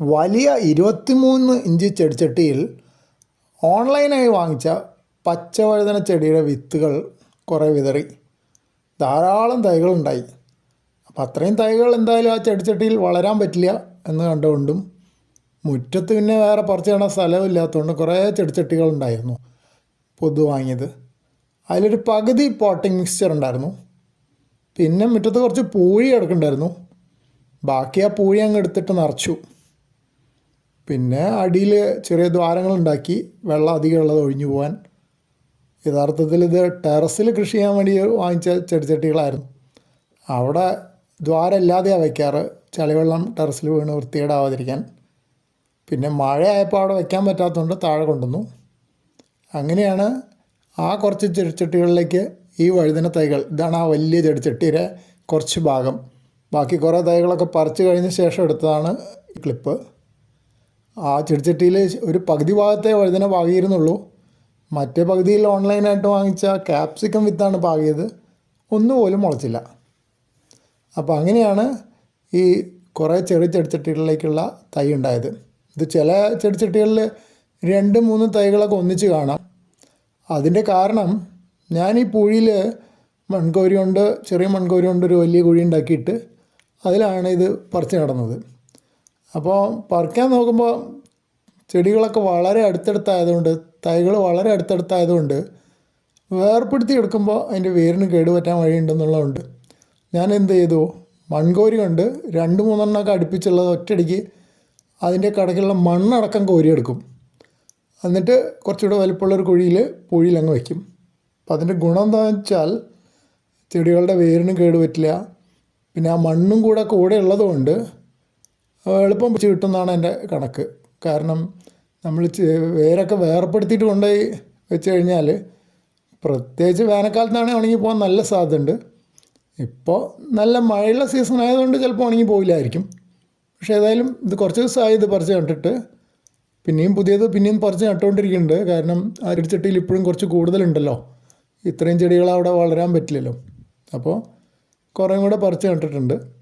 വലിയ ഇരുപത്തിമൂന്ന് ഇഞ്ച് ചെടിച്ചട്ടിയിൽ ഓൺലൈനായി വാങ്ങിച്ച പച്ചവഴുതന ചെടിയുടെ വിത്തുകൾ കുറേ വിതറി. ധാരാളം തൈകളുണ്ടായി അപ്പം അത്രയും തൈകൾ എന്തായാലും ആ ചെടിച്ചട്ടിയിൽ വളരാൻ പറ്റില്ല എന്ന് കണ്ടുകൊണ്ടും മുറ്റത്ത് പിന്നെ വേറെ പറിച്ചു കാണാൻ സ്ഥലമില്ലാത്തതുകൊണ്ട് കുറേ ചെടിച്ചട്ടികൾ ഉണ്ടായിരുന്നു പൊതു വാങ്ങിയത്. അതിലൊരു പകുതി പോട്ടിംഗ് മിക്സ്ചർ ഉണ്ടായിരുന്നു. പിന്നെ മുറ്റത്ത് കുറച്ച് പൂഴി കിടക്കുന്നുണ്ടായിരുന്നു. ബാക്കി ആ പൂഴി അങ്ങ് എടുത്തിട്ട് നിറച്ചു. പിന്നെ അടിയിൽ ചെറിയ ദ്വാരങ്ങളുണ്ടാക്കി വെള്ളം അധികം ഉള്ളത് ഒഴിഞ്ഞു പോകാൻ യഥാർത്ഥത്തിൽ ഇത് ടെറസിൽ കൃഷി ചെയ്യാൻ വേണ്ടി വാങ്ങിച്ച ചെടിച്ചട്ടികളായിരുന്നു. അവിടെ ദ്വാരം ഇല്ലാതെയാണ് വയ്ക്കാറ്. ചളിവെള്ളം ടെറസിൽ വീണ് വൃത്തികേടാവാതിരിക്കാൻ. പിന്നെ മഴയായപ്പോൾ അവിടെ വയ്ക്കാൻ പറ്റാത്തതുകൊണ്ട് താഴെ കൊണ്ടുവന്നു. അങ്ങനെയാണ് ആ കുറച്ച് ചെടിച്ചട്ടികളിലേക്ക് ഈ വഴുതന തൈകൾ ഇതാണ് ആ വലിയ ചെടിച്ചട്ടിയുടെ കുറച്ച് ഭാഗം. ബാക്കി കുറേ തൈകളൊക്കെ പറിച്ചു കഴിഞ്ഞ ശേഷം എടുത്തതാണ് ക്ലിപ്പ്. ആ ചെടിച്ചട്ടിയിൽ ഒരു പകുതി ഭാഗത്തെ വഴുതന പാകിയിരുന്നുള്ളൂ. മറ്റേ പകുതിയിൽ ഓൺലൈനായിട്ട് വാങ്ങിച്ച ക്യാപ്സിക്കം വിത്താണ് പാകിയത്. ഒന്നുപോലും മുളച്ചില്ല. അപ്പോൾ അങ്ങനെയാണ് ഈ കുറേ ചെറിയ ചെടിച്ചട്ടികളിലേക്കുള്ള തൈ ഉണ്ടായത്. ഇത് ചില ചെടിച്ചട്ടികളിൽ രണ്ട് മൂന്ന് തൈകളൊക്കെ ഒന്നിച്ച് കാണാം. അതിന്റെ കാരണം ഞാൻ ഈ പുഴിയിൽ മൺകോരി കൊണ്ട് ചെറിയ മൺകോരി കൊണ്ട് ഒരു വലിയ കുഴി ഉണ്ടാക്കിയിട്ട് അതിലാണ് ഇത് പറിച്ച് നടന്നത്. അപ്പോൾ പറിക്കാൻ നോക്കുമ്പോൾ ചെടികളൊക്കെ വളരെ അടുത്തടുത്തായതുകൊണ്ട് തൈകൾ വളരെ അടുത്തടുത്തായതുകൊണ്ട് വേർപ്പെടുത്തി എടുക്കുമ്പോൾ അതിന്റെ വേരിന് കേടുപറ്റാൻ വഴിയുണ്ടെന്നുള്ളതുണ്ട്. ഞാൻ എന്ത് ചെയ്തു? മൺകോരി കൊണ്ട് രണ്ട് മൂന്നെണ്ണമൊക്കെ അടുപ്പിച്ചുള്ളത് ഒറ്റയടിക്ക് അതിന്റെ കടക്കുള്ള മണ്ണടക്കം കോരിയെടുക്കും. എന്നിട്ട് കുറച്ചുകൂടെ വലിപ്പമുള്ളൊരു കുഴിയിൽ പുഴിയിലങ്ങ് വയ്ക്കും. അപ്പം അതിന്റെ ഗുണം എന്താണെന്ന് വെച്ചാൽ ചെടികളുടെ വേരിനും കേടുപറ്റില്ല. പിന്നെ ആ മണ്ണും കൂടെ കൂടെ ഉള്ളതുകൊണ്ട് എളുപ്പം പിടിച്ച് കിട്ടുമെന്നാണ് എന്റെ കണക്ക്. കാരണം നമ്മൾ വേരൊക്കെ വേർപ്പെടുത്തിയിട്ട് കൊണ്ടുപോയി വെച്ച് കഴിഞ്ഞാൽ പ്രത്യേകിച്ച് വേനൽക്കാലത്താണെങ്കിൽ ഉണങ്ങി പോകാൻ നല്ല സാധ്യതയുണ്ട്. ഇപ്പോൾ നല്ല മഴയുള്ള സീസൺ ആയതുകൊണ്ട് ചിലപ്പോൾ ഉണങ്ങി പോയില്ലായിരിക്കും പക്ഷേ ഏതായാലും ഇത് കുറച്ച് ദിവസമായി ഇത് പറിച്ച് കണ്ടിട്ട് പിന്നെയും പുതിയത് പിന്നെയും പറിച്ച് നട്ടുകൊണ്ടിരിക്കുന്നുണ്ട്. കാരണം ആ ചെടിച്ചട്ടിയിൽ ഇപ്പോഴും കുറച്ച് കൂടുതലുണ്ടല്ലോ. ഇത്രയും ചെടികൾ അവിടെ വളരാൻ പറ്റില്ലല്ലോ. അപ്പോൾ കുറേ കൂടെ പറിച്ച് നട്ടിട്ടുണ്ട്.